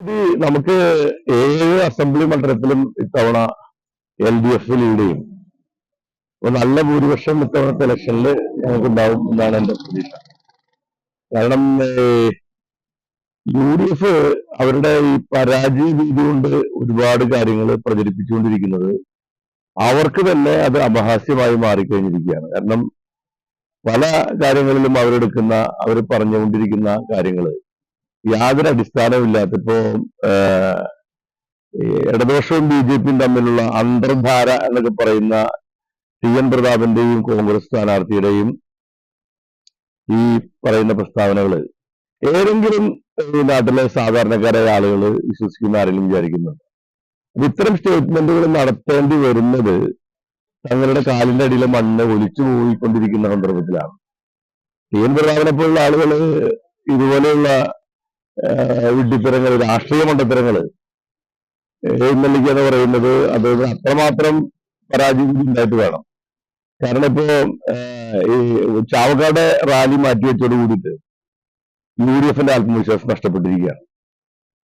ഇത് നമുക്ക് ഏഴ് അസംബ്ലി മണ്ഡലത്തിലും ഇത്തവണ എൽ ഡി എഫ് ലീഡ് അപ്പൊ നല്ല ഭൂരിപക്ഷം ഇത്തവണത്തെ ഇലക്ഷനിൽ ഞങ്ങൾക്കുണ്ടാവും എന്നാണ് എന്റെ പ്രതീക്ഷ. കാരണം യു ഡി എഫ് അവരുടെ ഈ പരാജയ രീതി കൊണ്ട് ഒരുപാട് കാര്യങ്ങൾ പ്രചരിപ്പിച്ചുകൊണ്ടിരിക്കുന്നത് അവർക്ക് തന്നെ അത് അപഹാസ്യമായി മാറിക്കഴിഞ്ഞിരിക്കുകയാണ്. കാരണം പല കാര്യങ്ങളിലും അവരെടുക്കുന്ന അവർ പറഞ്ഞുകൊണ്ടിരിക്കുന്ന കാര്യങ്ങൾ യാതൊരു അടിസ്ഥാനമില്ലാത്ത ഇപ്പോ ഇടതുപക്ഷവും ബി ജെ പിയും തമ്മിലുള്ള അന്തർധാര എന്നൊക്കെ പറയുന്ന ടി എൻ പ്രതാപന്റെയും കോൺഗ്രസ് സ്ഥാനാർത്ഥിയുടെയും ഈ പറയുന്ന പ്രസ്താവനകൾ ഏതെങ്കിലും ഈ നാട്ടിലെ സാധാരണക്കാരായ ആളുകൾ വിശ്വസിക്കുന്ന ആരെങ്കിലും വിചാരിക്കുന്നുണ്ട്? അപ്പൊ ഇത്തരം സ്റ്റേറ്റ്മെന്റുകൾ നടത്തേണ്ടി വരുന്നത് തങ്ങളുടെ കാലിന്റെ അടിയിലെ മണ്ണ് ഒലിച്ചു പോയിക്കൊണ്ടിരിക്കുന്ന സന്ദർഭത്തിലാണ്. ടി എൻ പ്രതാപനെ പോലുള്ള ആളുകൾ ഇതുപോലെയുള്ള ഏഹ് വിഡ്ഢിത്തരങ്ങൾ രാഷ്ട്രീയ മണ്ടത്തരങ്ങൾ. എഴുന്നള്ളിക്കുക എന്ന് പറയുന്നത് അത് അത്രമാത്രം പരാജയം ഉണ്ടായിട്ട് വേണം കാരണം ഇപ്പോ ഈ ചാവക്കാട് റാലി മാറ്റിവെച്ചോട് കൂടിയിട്ട് യു ഡി എഫിന്റെ ആത്മവിശ്വാസം നഷ്ടപ്പെട്ടിരിക്കുകയാണ്.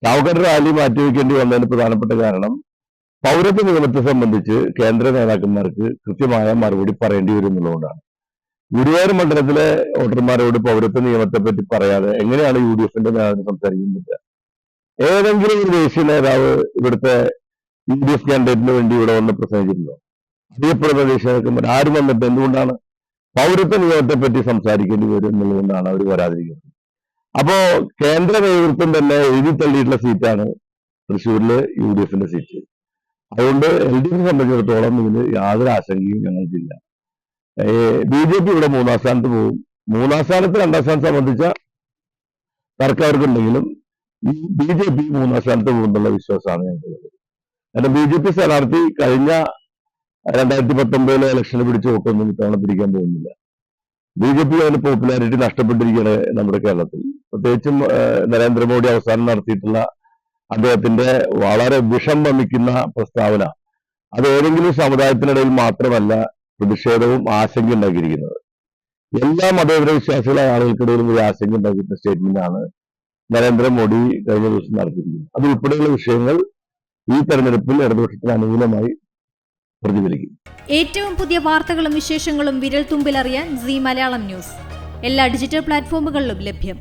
ചാവക്കാട് റാലി മാറ്റിവെക്കേണ്ടി വന്നതിന് പ്രധാനപ്പെട്ട കാരണം പൗരത്വ നിയമത്തെ സംബന്ധിച്ച് കേന്ദ്ര നേതാക്കന്മാർക്ക് കൃത്യമായ മറുപടി പറയേണ്ടി വരും എന്നുള്ളതുകൊണ്ടാണ്. ഗുരുവായൂർ മണ്ഡലത്തിലെ വോട്ടർമാരോട് പൗരത്വ നിയമത്തെ പറ്റി പറയാതെ എങ്ങനെയാണ് യു ഡി എഫിന്റെ നേതാവ് സംസാരിക്കാൻ പറ്റുക ഏതെങ്കിലും ഒരു ദേശീയ നേതാവ് ഇവിടുത്തെ യു ഡി എഫ് കാൻഡിഡേറ്റിന് വേണ്ടി ഇവിടെ വന്ന് പ്രസംഗിച്ചിരുന്നോ അറിയപ്പെടുന്ന ദേശീയ നേതാക്കന്മാർ ആരും വന്നിട്ട് എന്തുകൊണ്ടാണ് പൗരത്വ നിയമത്തെ പറ്റി സംസാരിക്കേണ്ടി വരും എന്നുള്ളതുകൊണ്ടാണ് അവർ വരാതിരിക്കുന്നത്. അപ്പോ കേന്ദ്ര നേതൃത്വം തന്നെ എഴുതി തള്ളിയിട്ടുള്ള സീറ്റാണ് തൃശ്ശൂരിലെ യു ഡി എഫിന്റെ സീറ്റ്. അതുകൊണ്ട് എൽ ഡി എഫിനെ സംബന്ധിച്ചിടത്തോളം ഇതിന് യാതൊരു ആശങ്കയും ഞങ്ങൾക്കില്ല. ബി ജെ പി ഇവിടെ മൂന്നാം സ്ഥാനത്ത് പോകും. മൂന്നാം സ്ഥാനത്ത് രണ്ടാം സ്ഥാനം സംബന്ധിച്ച തർക്കം അവർക്കുണ്ടെങ്കിലും ബി ജെ പി മൂന്നാം സ്ഥാനത്ത് പോകുന്നുള്ള വിശ്വാസമാണ് ഞങ്ങൾക്കുള്ളത്. കാരണം ബി ജെ പി സ്ഥാനാർത്ഥി കഴിഞ്ഞ രണ്ടായിരത്തി പത്തൊമ്പതിലെ ഇലക്ഷന് പിടിച്ച വോട്ടൊന്നും ഇത്തവണ പിടിക്കാൻ പോകുന്നില്ല. ബി ജെ പി അതിന് പോപ്പുലാരിറ്റി നഷ്ടപ്പെട്ടിരിക്കുകയാണ് നമ്മുടെ കേരളത്തിൽ. പ്രത്യേകിച്ചും നരേന്ദ്രമോദി അവസാനം നടത്തിയിട്ടുള്ള അദ്ദേഹത്തിന്റെ വളരെ വിഷം വമിക്കുന്ന പ്രസ്താവന. അത് ഏതെങ്കിലും സമുദായത്തിനിടയിൽ മാത്രമല്ല പ്രതിഷേധവും ആശങ്ക ഉണ്ടാക്കിയിരിക്കുന്നത്. എല്ലാ മതേതര വിശ്വാസികളായ ആളുകൾക്കിടയിലും ഒരു ആശങ്ക ഉണ്ടാക്കിയിരുന്ന സ്റ്റേറ്റ്മെന്റ് ആണ് നരേന്ദ്രമോദി കഴിഞ്ഞ ദിവസം നടത്തിയിരിക്കുന്നത്. അത് ഉൾപ്പെടെയുള്ള വിഷയങ്ങൾ ഈ തെരഞ്ഞെടുപ്പിൽ ഇടതുപക്ഷത്തിന് അനുകൂലമായി പ്രതിഫലിക്കും. ഏറ്റവും പുതിയ വാർത്തകളും വിശേഷങ്ങളും വിരൽ തുമ്പിലറിയാൻ സി മലയാളം ന്യൂസ്. എല്ലാ ഡിജിറ്റൽ പ്ലാറ്റ്ഫോമുകളിലും ലഭ്യം.